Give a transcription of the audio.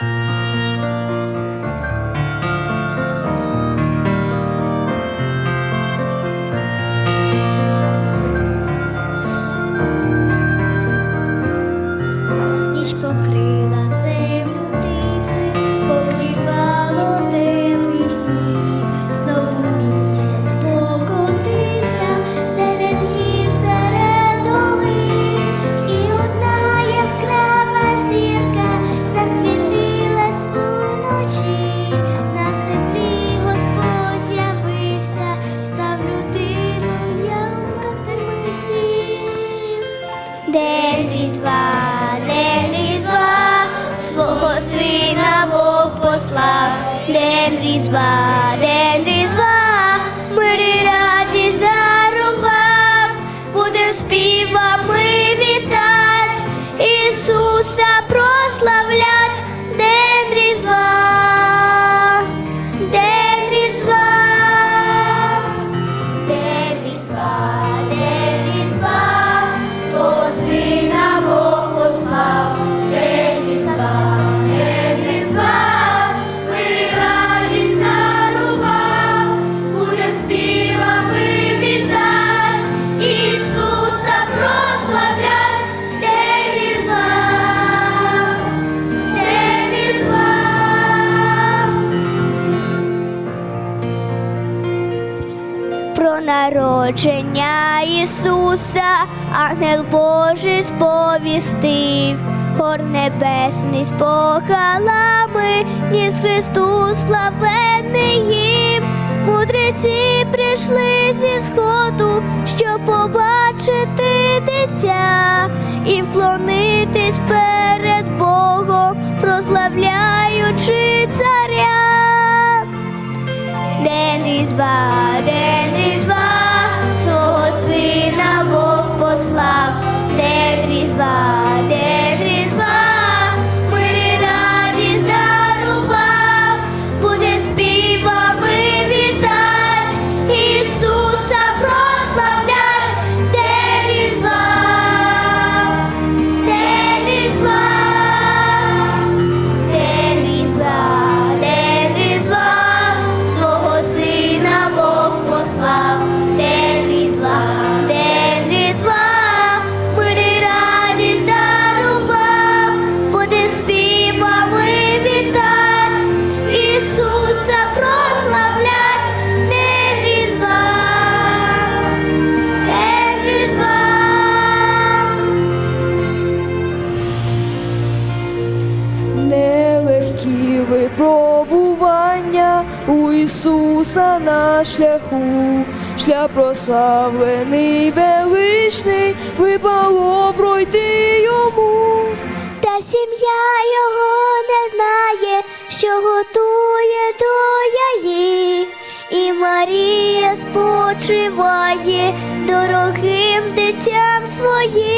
you День різдва, день різдва, свого сина Бог послав, день різдва. Народження Ісуса, ангел Божий сповістив, гор небесний з похалами, ніс Христу славений їм. Мудреці прийшли зі сходу, щоб побачити дитя і вклонитись перед Богом, прославляючи царя. День різдва, день різдва. Ісуса на шляху, шлях прославлений, величний, випало пройти йому. Та сім'я його не знає, що готує до яї, і Марія спочиває дорогим дитям своїм.